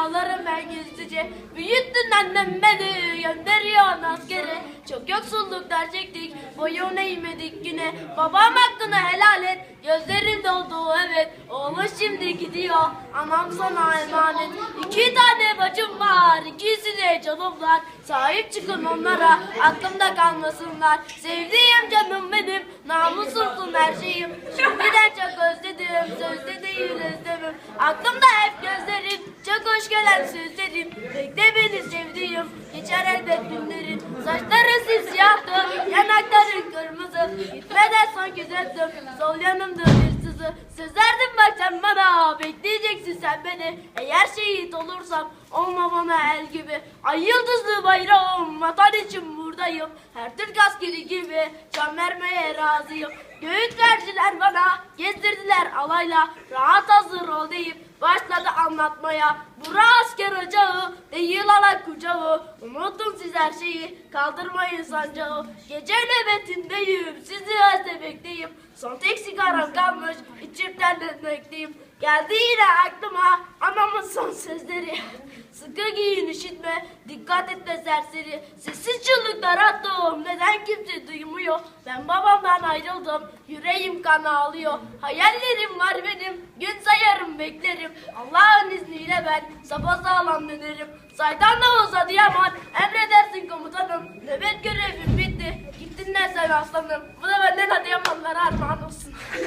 ağlarım ben gizlice. Büyüttün annem beni gönderiyor askere. Çok yoksulluklar çektik boyun eğmedik güne. Babam hakkını helal et gözlerin doldu evet. Oğlum şimdi gidiyor anam sana emanet. İki tane bacım var ikisi de canım var. Sahip çıkın onlara aklımda kalmasınlar. Sevdiğim canım benim namusumsun her şeyim. Şimdiden çok özledim sözde değil özlemim. Aklımda gelen sözlerin Bekle beni sevdiğim. Geçer elbet günlerin Saçların simsiyahtı yanakların kırmızı. Gitmeden son güzeldim sol yanımda bir sızı. Söz verdin bak bana bekleyeceksin sen beni. Eğer şehit olursam olma bana el gibi. Ay yıldızlı bayrağım vatan için buradayım. Her Türk askeri gibi can vermeye razıyım. Göğüt verdiler bana gezdirdiler alayla. Rahat hazır ol deyip başladı anlatmaya Bura asker ocağı değil alak kucağı Unuttum siz her şeyi kaldırmayın sancağı. Gece nöbetindeyim sizi özlemekteyim. Son tek sigaram kalmış içimden dönmekteyim Geldi yine aklıma anamın son sözleri. Sıkı giyin üşütme dikkat etme serseri. Sessiz çığlıklar attım neden kimse duymuyor? Ben babamdan ayrıldım yüreğim kan ağlıyor. Hayallerim var benim gün sayarım ben. Sapasağlam dönerim. Saydan da olsa Adıyaman emredersin komutanım. Nöbet görevim bitti. Gittin sen aslanım. Bu da benden Adıyamanlara armağan olsun